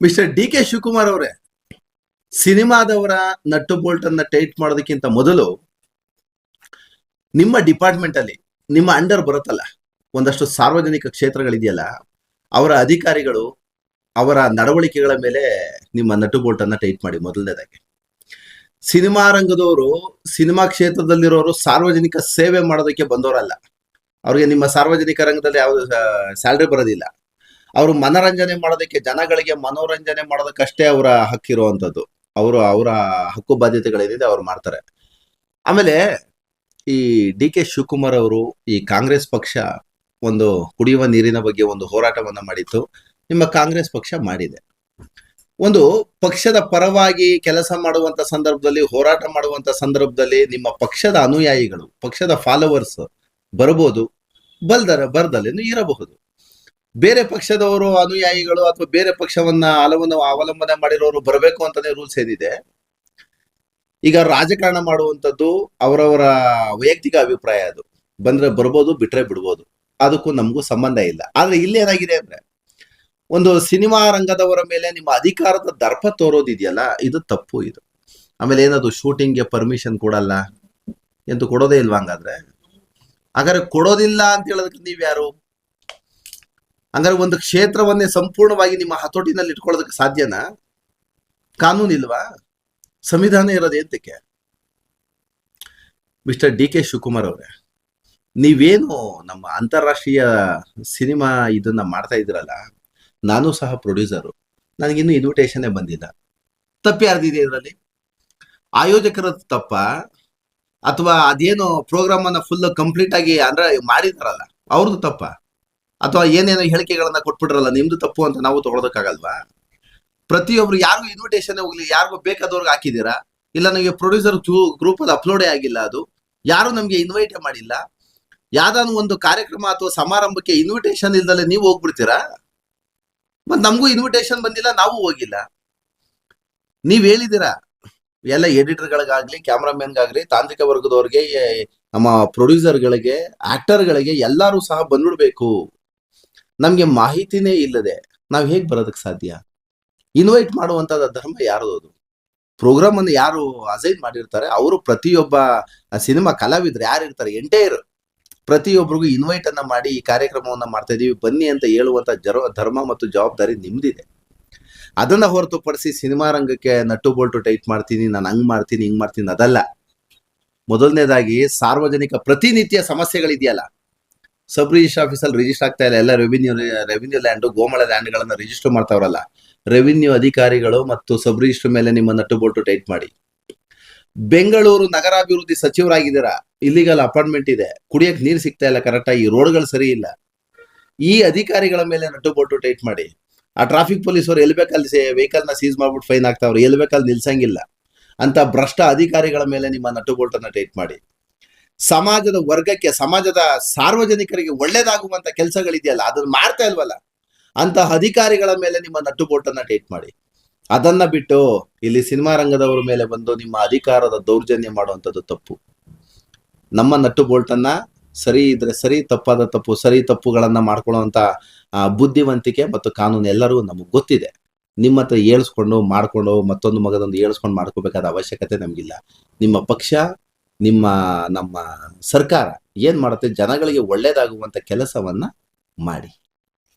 Mister D K Shivakumar ಅವರೇ, ಸಿನಿಮಾದವರ nut bolt ಅನ್ನ ಟೈಟ್ ಮಾಡೋದಕ್ಕಿಂತ ಮೊದಲು ನಿಮ್ಮ ಡಿಪಾರ್ಟ್ಮೆಂಟ್ ಅಲ್ಲಿ ನಿಮ್ಮ ಅಂಡರ್ ಬರುತ್ತಲ್ಲ, ಒಂದಷ್ಟು ಸಾರ್ವಜನಿಕ ಕ್ಷೇತ್ರಗಳಿದೆಯಲ್ಲ, ಅವರ ಅಧಿಕಾರಿಗಳು ಅವರ ನಡವಳಿಕೆಗಳ ಮೇಲೆ ನಿಮ್ಮ ನಟ್ಟು ಬೋಲ್ಟ್ ಅನ್ನ ಟೈಟ್ ಮಾಡಿ ಮೊದಲನೇದಾಗಿ. ಸಿನಿಮಾ ರಂಗದವರು, ಸಿನಿಮಾ ಕ್ಷೇತ್ರದಲ್ಲಿರೋರು ಸಾರ್ವಜನಿಕ ಸೇವೆ ಮಾಡೋದಕ್ಕೆ ಬಂದವರಲ್ಲ. ಅವ್ರಿಗೆ ನಿಮ್ಮ ಸಾರ್ವಜನಿಕ ರಂಗದಲ್ಲಿ ಯಾವುದು ಸ್ಯಾಲ್ರಿ ಬರೋದಿಲ್ಲ. ಅವರು ಮನರಂಜನೆ ಮಾಡೋದಕ್ಕೆ, ಜನಗಳಿಗೆ ಮನೋರಂಜನೆ ಮಾಡೋದಕ್ಕಷ್ಟೇ ಅವರ ಹಕ್ಕಿರುವಂಥದ್ದು ಅವರು ಅವರ ಹಕ್ಕು ಬಾಧ್ಯತೆಗಳೇನಿದೆ ಅವ್ರು ಮಾಡ್ತಾರೆ. ಆಮೇಲೆ ಈ ಡಿ ಕೆ ಶಿವಕುಮಾರ್ ಅವರು ಈ ಕಾಂಗ್ರೆಸ್ ಪಕ್ಷ ಒಂದು ಕುಡಿಯುವ ನೀರಿನ ಬಗ್ಗೆ ಒಂದು ಹೋರಾಟವನ್ನ ಮಾಡಿತ್ತು, ನಿಮ್ಮ ಕಾಂಗ್ರೆಸ್ ಪಕ್ಷ ಮಾಡಿದೆ. ಒಂದು ಪಕ್ಷದ ಪರವಾಗಿ ಕೆಲಸ ಮಾಡುವಂತ ಸಂದರ್ಭದಲ್ಲಿ, ಹೋರಾಟ ಮಾಡುವಂತ ಸಂದರ್ಭದಲ್ಲಿ ನಿಮ್ಮ ಪಕ್ಷದ ಅನುಯಾಯಿಗಳು, ಪಕ್ಷದ ಫಾಲೋವರ್ಸ್ ಬರಬಹುದು ಬಲ್ದರ ಬರ್ದಲ್ಲೇನು ಇರಬಹುದು. ಬೇರೆ ಪಕ್ಷದವರು ಅನುಯಾಯಿಗಳು ಅಥವಾ ಬೇರೆ ಪಕ್ಷವನ್ನ ಅಲವನ್ನು ಅವಲಂಬನೆ ಮಾಡಿರೋರು ಬರಬೇಕು ಅಂತಾನೆ ರೂಲ್ಸ್ ಏನಿದೆ. ಈಗ ರಾಜಕಾರಣ ಮಾಡುವಂಥದ್ದು ಅವರವರ ವೈಯಕ್ತಿಕ ಅಭಿಪ್ರಾಯ ಅದು. ಬಂದ್ರೆ ಬರ್ಬೋದು, ಬಿಟ್ರೆ ಬಿಡ್ಬೋದು. ಅದಕ್ಕೂ ನಮಗೂ ಸಂಬಂಧ ಇಲ್ಲ. ಆದ್ರೆ ಇಲ್ಲಿ ಏನಾಗಿದೆ ಅಂದ್ರೆ, ಒಂದು ಸಿನಿಮಾ ರಂಗದವರ ಮೇಲೆ ನಿಮ್ಮ ಅಧಿಕಾರದ ದರ್ಪ ತೋರೋದಿದೆಯಲ್ಲ, ಇದು ತಪ್ಪು ಇದು. ಆಮೇಲೆ ಏನದು, ಶೂಟಿಂಗ್ಗೆ ಪರ್ಮಿಷನ್ ಕೊಡಲ್ಲ ಎಂದು ಕೊಡೋದೇ ಇಲ್ವಾ ಹಂಗಾದ್ರೆ? ಹಾಗಾದ್ರೆ ಕೊಡೋದಿಲ್ಲ ಅಂತ ಹೇಳೋದಕ್ಕೆ ನೀವ್ ಯಾರು ಹಂಗಾರೆ ಒಂದು ಕ್ಷೇತ್ರವನ್ನೇ ಸಂಪೂರ್ಣವಾಗಿ ನಿಮ್ಮ ಹತೋಟಿನಲ್ಲಿ ಇಟ್ಕೊಳ್ಳೋದಕ್ಕೆ ಸಾಧ್ಯನಾ? ಕಾನೂನು ಇಲ್ವಾ? ಸಂವಿಧಾನ ಇರೋದು ಅಂತಕ್ಕೆ ಮಿಸ್ಟರ್ ಡಿ ಕೆ ಶಿವಕುಮಾರ್ ಅವರೇ, ನೀವೇನು ನಮ್ಮ ಅಂತಾರಾಷ್ಟ್ರೀಯ ಸಿನಿಮಾ ಇದನ್ನ ಮಾಡ್ತಾ ಇದ್ರಲ್ಲ ನಾನು ಸಹ ಪ್ರೊಡ್ಯೂಸರು, ನನಗಿನ್ನೂ ಇನ್ವಿಟೇಷನ್ನೇ ಬಂದಿಲ್ಲ. ತಪ್ಪಿ ಯಾರ್ದಿದೆ ಇದರಲ್ಲಿ? ಆಯೋಜಕರ ತಪ್ಪ? ಅಥವಾ ಅದೇನು ಪ್ರೋಗ್ರಾಮನ್ನ ಫುಲ್ ಕಂಪ್ಲೀಟ್ ಆಗಿ ಅಂದ್ರೆ ಮಾಡಿದಾರಲ್ಲ, ಅವ್ರದ್ದು ತಪ್ಪ? ಅಥವಾ ಏನೇನೋ ಹೇಳಿಕೆಗಳನ್ನ ಕೊಟ್ಬಿಟ್ರಲ್ಲ, ನಿಮ್ದು ತಪ್ಪು ಅಂತ ನಾವು ತಗೊಳೋದಕ್ಕಾಗಲ್ವಾ? ಪ್ರತಿಯೊಬ್ರು ಯಾರಿಗೂ ಇನ್ವಿಟೇಷನ್ ಹೋಗ್ಲಿ, ಯಾರಿಗೂ ಬೇಕಾದವ್ರಿಗೆ ಹಾಕಿದ್ದೀರಾ? ಇಲ್ಲ ನಮಗೆ ಪ್ರೊಡ್ಯೂಸರ್ ಗ್ರೂಪ್ ಅಲ್ಲಿ ಅಪ್ಲೋಡೇ ಆಗಿಲ್ಲ ಅದು. ಯಾರು ನಮ್ಗೆ ಇನ್ವೈಟ್ ಮಾಡಿಲ್ಲ. ಯಾವ್ದಾದ್ರು ಒಂದು ಕಾರ್ಯಕ್ರಮ ಅಥವಾ ಸಮಾರಂಭಕ್ಕೆ ಇನ್ವಿಟೇಷನ್ ಇಲ್ದಲೆ ನೀವು ಹೋಗ್ಬಿಡ್ತೀರಾ? ಮತ್ತೆ ನಮಗೂ ಇನ್ವಿಟೇಷನ್ ಬಂದಿಲ್ಲ, ನಾವು ಹೋಗಿಲ್ಲ. ನೀವ್ ಹೇಳಿದಿರಾ ಎಲ್ಲ ಎಡಿಟರ್ಗಳಿಗಾಗ್ಲಿ ಕ್ಯಾಮ್ರಾಮನ್ಗಾಗ್ಲಿ ತಾಂತ್ರಿಕ ವರ್ಗದವ್ರಿಗೆ ಪ್ರೊಡ್ಯೂಸರ್ ನಮ್ಮ ಪ್ರೊಡ್ಯೂಸರ್ಗಳಿಗೆ ಆಕ್ಟರ್ಗಳಿಗೆ ಎಲ್ಲರೂ ಸಹ ಬಂದ್ಬಿಡ್ಬೇಕು. ನಮ್ಗೆ ಮಾಹಿತಿನೇ ಇಲ್ಲದೆ ನಾವು ಹೇಗೆ ಬರೋದಕ್ಕೆ ಸಾಧ್ಯ? ಇನ್ವೈಟ್ ಮಾಡುವಂತ ಧರ್ಮ ಯಾರದು ಅದು? ಪ್ರೋಗ್ರಾಮ್ ಅನ್ನು ಯಾರು ಅಸೈನ್ ಮಾಡಿರ್ತಾರೆ? ಅವರು ಪ್ರತಿಯೊಬ್ಬ ಸಿನಿಮಾ ಕಲಾವಿದ್ರು ಯಾರು ಇರ್ತಾರೆ? ಎಂಟೈರ್ ಪ್ರತಿಯೊಬ್ಬರಿಗೂ ಇನ್ವೈಟ್ ಅನ್ನ ಮಾಡಿ ಈ ಕಾರ್ಯಕ್ರಮವನ್ನ ಮಾಡ್ತಾ ಇದೀವಿ. ಬನ್ನಿ ಅಂತ ಹೇಳುವಂತ ಧರ್ಮ ಮತ್ತು ಜವಾಬ್ದಾರಿ ನಿಮ್ದಿದೆ. ಅದನ್ನ ಹೊರತುಪಡಿಸಿ ಸಿನಿಮಾ ರಂಗಕ್ಕೆ ನಟ್ಟು ಬೋಲ್ಟು ಟೈಟ್ ಮಾಡ್ತೀನಿ, ನಾನು ಹಂಗ್ ಮಾಡ್ತೀನಿ, ಹಿಂಗ್ ಮಾಡ್ತೀನಿ ಅದಲ್ಲ. ಮೊದಲನೇದಾಗಿ ಸಾರ್ವಜನಿಕ ಪ್ರತಿನಿತ್ಯ ಸಮಸ್ಯೆಗಳಿದೆಯಲ್ಲ. ಸಬ್ ರಿಜಿಸ್ಟರ್ ಆಫೀಸಲ್ಲಿ ರಿಜಿಸ್ಟರ್ ಆಗ್ತಾ ಇಲ್ಲ. ಎಲ್ಲ ರೆವಿನ್ಯೂ ರೆವಿನ್ಯೂ ಲ್ಯಾಂಡ್ ಗೋಮಳ ಲ್ಯಾಂಡ್ ಗಳನ್ನ ರಿಜಿಸ್ಟರ್ ಮಾಡ್ತಾವ್ರಲ್ಲ. ರೆವಿನ್ಯೂ ಅಧಿಕಾರಿಗಳು ಮತ್ತು ಸಬ್ ರಿಜಿಸ್ಟರ್ ಮೇಲೆ ನಿಮ್ಮ ನಟ್ಟು ಬೋಲ್ಟು ಟೈಟ್ ಮಾಡಿ. ಬೆಂಗಳೂರು ನಗರಾಭಿವೃದ್ಧಿ ಸಚಿವರಾಗಿದ್ದೀರಾ? ಇಲ್ಲಿಗಲ್ ಅಪಾರ್ಟ್ಮೆಂಟ್ ಇದೆ. ಕುಡಿಯಕ್ ನೀರು ಸಿಗ್ತಾ ಇಲ್ಲ ಕರೆಕ್ಟಾಗಿ ರೋಡ್ಗಳು ಸರಿ ಇಲ್ಲ. ಈ ಅಧಿಕಾರಿಗಳ ಮೇಲೆ ನಟ್ಟು ಬೋಲ್ಟು ಟೈಟ್ ಮಾಡಿ. ಆ ಟ್ರಾಫಿಕ್ ಪೊಲೀಸರು ಎಲ್ಲಿ ಬೇಕಲ್ಲಿ ವೆಹಿಕಲ್ನ ಸೀಸ್ ಮಾಡ್ಬಿಟ್ಟು ಫೈನ್ ಹಾಕ್ತಾವ್ರು ಎಲ್ಲಿ ಬೇಕಲ್ಲಿ ನಿಲ್ಸಂಗಿಲ್ಲ. ಅಂತ ಭ್ರಷ್ಟ ಅಧಿಕಾರಿಗಳ ಮೇಲೆ ನಿಮ್ಮ ನಟ್ಟು ಬೋಲ್ಟನ್ನ ಟೈಟ್ ಮಾಡಿ. ಸಮಾಜದ ವರ್ಗಕ್ಕೆ, ಸಮಾಜದ ಸಾರ್ವಜನಿಕರಿಗೆ ಒಳ್ಳೇದಾಗುವಂತ ಕೆಲಸಗಳಿದೆಯಲ್ಲ, ಅದನ್ನ ಮಾಡ್ತಾ ಇಲ್ವಲ್ಲ? ಅಂತ ಅಧಿಕಾರಿಗಳ ಮೇಲೆ ನಿಮ್ಮ ನಟ್ಟು ಬೋಲ್ಟನ್ನ ಟೇಟ್ ಮಾಡಿ. ಅದನ್ನ ಬಿಟ್ಟು ಇಲ್ಲಿ ಸಿನಿಮಾ ರಂಗದವರ ಮೇಲೆ ಬಂದು ನಿಮ್ಮ ಅಧಿಕಾರದ ದೌರ್ಜನ್ಯ ಮಾಡುವಂಥದ್ದು ತಪ್ಪು. ನಮ್ಮ ನಟ್ಟು ಬೋಲ್ಟನ್ನ ಸರಿ ಇದ್ರೆ ಸರಿ, ತಪ್ಪಾದ ತಪ್ಪು, ಸರಿ ತಪ್ಪುಗಳನ್ನ ಮಾಡ್ಕೊಳ್ಳುವಂತ ಬುದ್ಧಿವಂತಿಕೆ ಮತ್ತು ಕಾನೂನು ಎಲ್ಲರೂ ನಮಗೆ ಗೊತ್ತಿದೆ. ನಿಮ್ಮ ಹತ್ರ ಏಳ್ಸ್ಕೊಂಡು ಮಾಡ್ಕೊಂಡು ಮತ್ತೊಂದು ಮಗದೊಂದು ಏಳ್ಸ್ಕೊಂಡು ಮಾಡ್ಕೋಬೇಕಾದ ಅವಶ್ಯಕತೆ ನಮಗಿಲ್ಲ. ನಿಮ್ಮ ಪಕ್ಷ ನಿಮ್ಮ ನಮ್ಮ ಸರ್ಕಾರ ಏನ್ ಮಾಡುತ್ತೆ? ಜನಗಳಿಗೆ ಒಳ್ಳೇದಾಗುವಂತ ಕೆಲಸವನ್ನ ಮಾಡಿ.